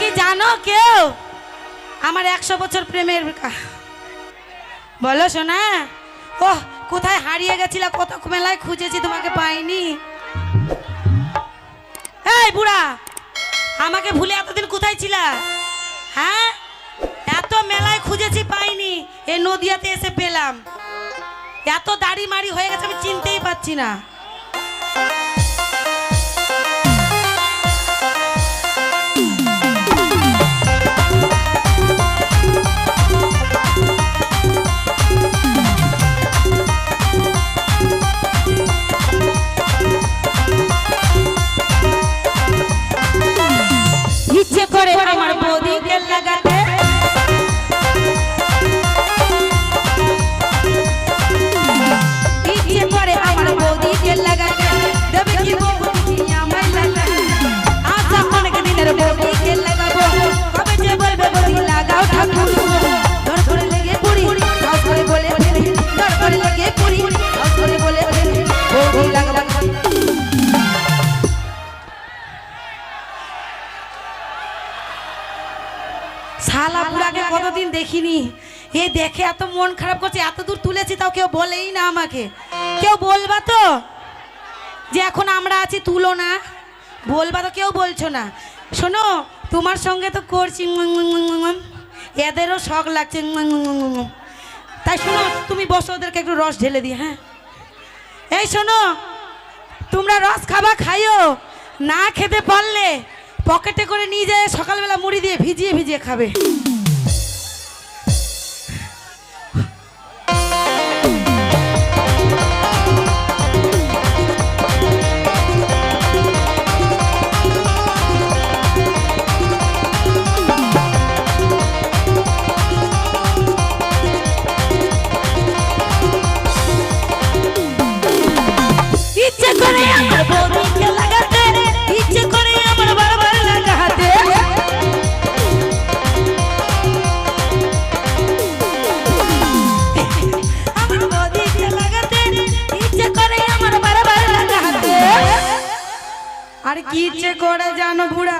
কি জানো কেউ? আমার একশো বছর প্রেমের বলো শোনা ও কোথায় হারিয়ে গেছিলা? কত মেলায় খুঁজেছি, তোমাকে পাইনি। এই বুড়া, আমাকে ভুলে এতদিন কোথায় ছিল? হ্যাঁ? এত মেলায় খুঁজেছি, পাইনি। এই নদিয়াতে এসে পেলাম। এত দাড়ি মারি হয়ে গেছে, আমি চিনতেই পারছি না। শালা বুড়াকে কতদিন দেখিনি? এ দেখে এত মন খারাপ করছে এত দূর তুলেছি তাও কেউ বলেই না আমাকে। কেউ বলবা তো? যে এখন আমরা আছি তুলো না। বলবা তো কেউ বলছো না। শোনো তোমার সঙ্গে তো করছি। এদেরও শখ লাগছে তাই শোনো, তুমি বসো, ওদেরকে একটু রস ঢেলে দিই হ্যাঁ? এই শোনো, তোমরা রস খাবা, খাইও, না খেতে পারলে পকেটে করে নিয়ে যায় সকালবেলা মুড়ি দিয়ে ভিজিয়ে ভিজিয়ে খাবে। আর কি ইচ্ছে করে জানো বুড়া?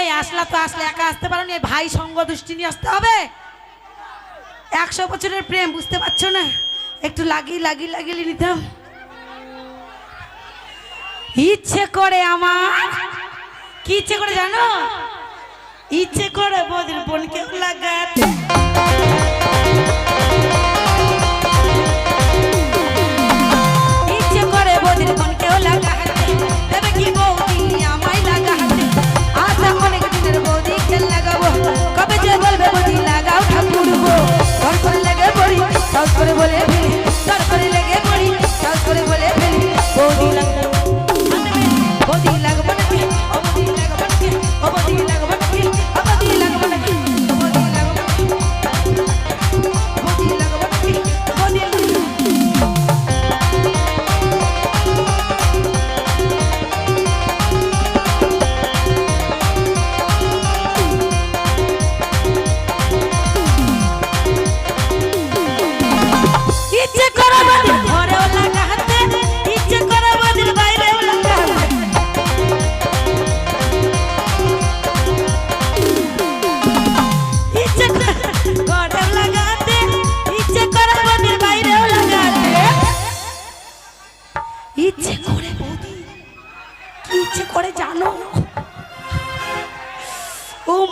এই আসলা তো আসলে, একা আসতে পারো না ভাই সঙ্গ দৃষ্টি নিয়ে আসতে হবে। একশো বছরের প্রেম, বুঝতে পারছ না? একটু লাগিয়ে লাগিয়ে লাগিয়ে নিতাম। ইচ্ছে করে আমার, কি ইচ্ছে করে জানো? ইচ্ছে করে বদির বোনকে লাগাতে।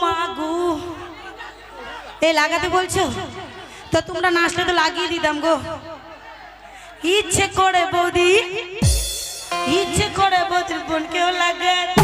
ও মা এ লাগাতে বলছো? তো তোমরা নাচলে তো লাগিয়ে দিতাম গো। ইচ্ছে করে বৌদি, ইচ্ছে করে বৌদির বোনকেও লাগাতে